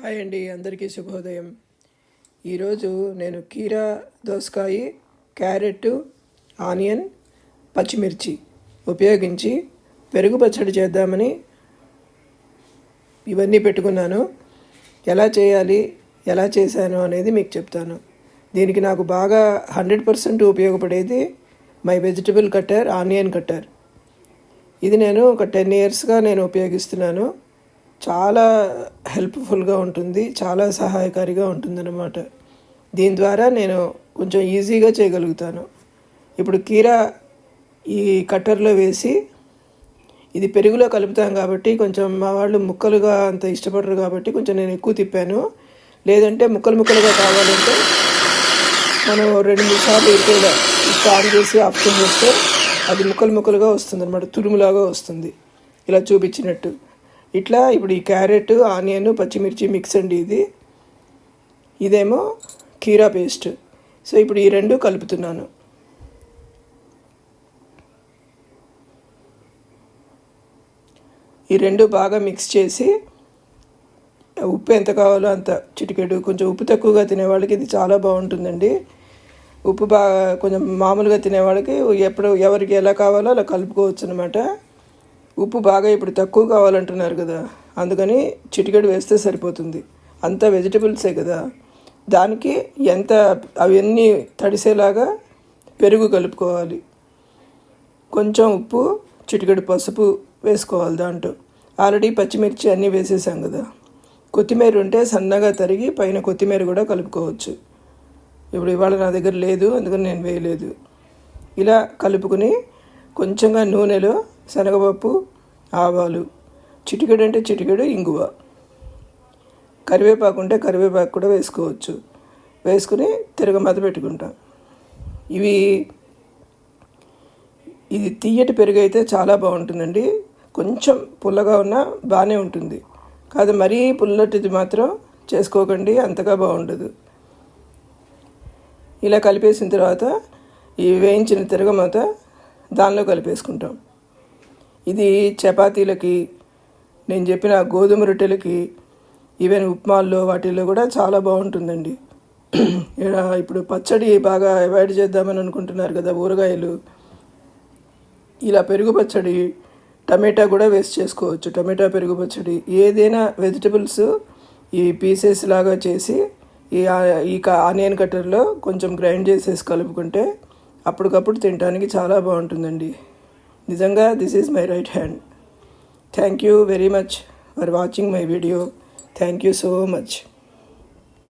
Hi అండి అందరికీ శుభోదయం. ఈరోజు నేను కీరా దోసకాయ క్యారెట్ ఆనియన్ పచ్చిమిర్చి ఉపయోగించి పెరుగు పచ్చడి చేద్దామని ఇవన్నీ పెట్టుకున్నాను. ఎలా చేయాలి ఎలా చేశాను అనేది మీకు చెప్తాను. దీనికి నాకు బాగా హండ్రెడ్ పర్సెంట్ ఉపయోగపడేది my vegetable cutter onion cutter. ఇది నేను ఒక టెన్ ఇయర్స్గా నేను ఉపయోగిస్తున్నాను. చాలా హెల్ప్ఫుల్గా ఉంటుంది చాలా సహాయకారిగా ఉంటుందన్నమాట. దీని ద్వారా నేను కొంచెం ఈజీగా చేయగలుగుతాను. ఇప్పుడు కీరా ఈ కట్టర్లో వేసి ఇది పెరుగులో కలుపుతాం కాబట్టి కొంచెం మా వాళ్ళు ముక్కలుగా అంత ఇష్టపడరు కాబట్టి కొంచెం నేను ఎక్కువ తిప్పాను. లేదంటే ముక్కలు ముక్కలుగా కావాలంటే మనం రెండు మూడు సార్లు ఎక్కువగా ఆన్ చేసి ఆప్షన్ చేస్తే అది ముక్కలు ముక్కలుగా వస్తుంది అనమాట తురుములాగా వస్తుంది. ఇలా చూపించినట్టు. ఇట్లా ఇప్పుడు ఈ క్యారెట్ ఆనియన్ పచ్చిమిర్చి మిక్స్ అండి ఇది. ఇదేమో కీరా పేస్ట్. సో ఇప్పుడు ఈ రెండు కలుపుతున్నాను. ఈ రెండు బాగా మిక్స్ చేసి ఉప్పు ఎంత కావాలో అంత చిటికెడు కొంచెం ఉప్పు తక్కువగా తినేవాళ్ళకి ఇది చాలా బాగుంటుందండి. ఉప్పు బాగా కొంచెం మామూలుగా తినేవాళ్ళకి ఎప్పుడు ఎవరికి ఎలా కావాలో అలా కలుపుకోవచ్చు అనమాట ఉప్పు బాగా ఇప్పుడు తక్కువ కావాలంటున్నారు కదా అందుకని చిటికెడు వేస్తే సరిపోతుంది. అంత వెజిటబుల్సే కదా. దానికి ఎంత అవన్నీ తడిసేలాగా పెరుగు కలుపుకోవాలి. కొంచెం ఉప్పు చిటికెడు పసుపు వేసుకోవాలి దాంట్లో. ఆల్రెడీ పచ్చిమిర్చి అన్నీ వేసేసాం కదా. కొత్తిమీర ఉంటే సన్నగా తరిగి పైన కొత్తిమీర కూడా కలుపుకోవచ్చు. ఇప్పుడు ఇవాళ నా దగ్గర లేదు అందుకని నేను వేయలేదు. ఇలా కలుపుకుని కొంచెంగా నూనెలో శనగపప్పు ఆవాలు. చిటికెడు అంటే చిటికెడు ఇంగువ. కరివేపాకు ఉంటే కరివేపాకు కూడా వేసుకోవచ్చు. వేసుకుని తిరగమత పెట్టుకుంటాం. ఇవి ఇది తీయటి పెరుగు అయితే చాలా బాగుంటుందండి. కొంచెం పుల్లగా ఉన్నా బాగానే ఉంటుంది. కాదు మరీ పుల్లటిది మాత్రం చేసుకోకండి అంతగా బాగుండదు. ఇలా కలిపేసిన తర్వాత ఈ వేయించిన తిరగమాత దానిలో కలిపేసుకుంటాం. ఇది చపాతీలకి నేను చెప్పిన గోధుమ రొట్టెలకి ఈవెన్ ఉప్మాల్లో వాటిల్లో కూడా చాలా బాగుంటుందండి. ఇప్పుడు పచ్చడి బాగా అవాయిడ్ చేద్దామని అనుకుంటున్నారు కదా ఊరగాయలు. ఇలా పెరుగు పచ్చడి టమాటా కూడా వేస్ట్ చేసుకోవచ్చు. టమాటా పెరుగు పచ్చడి ఏదైనా వెజిటబుల్స్ ఈ పీసెస్ లాగా చేసి ఈ ఈ ఆనియన్ కట్టర్లో కొంచెం గ్రైండ్ చేసేసి కలుపుకుంటే అప్పటికప్పుడు తినడానికి చాలా బాగుంటుందండి. నిజంగా this is my right hand thank you very much for watching my video thank you so much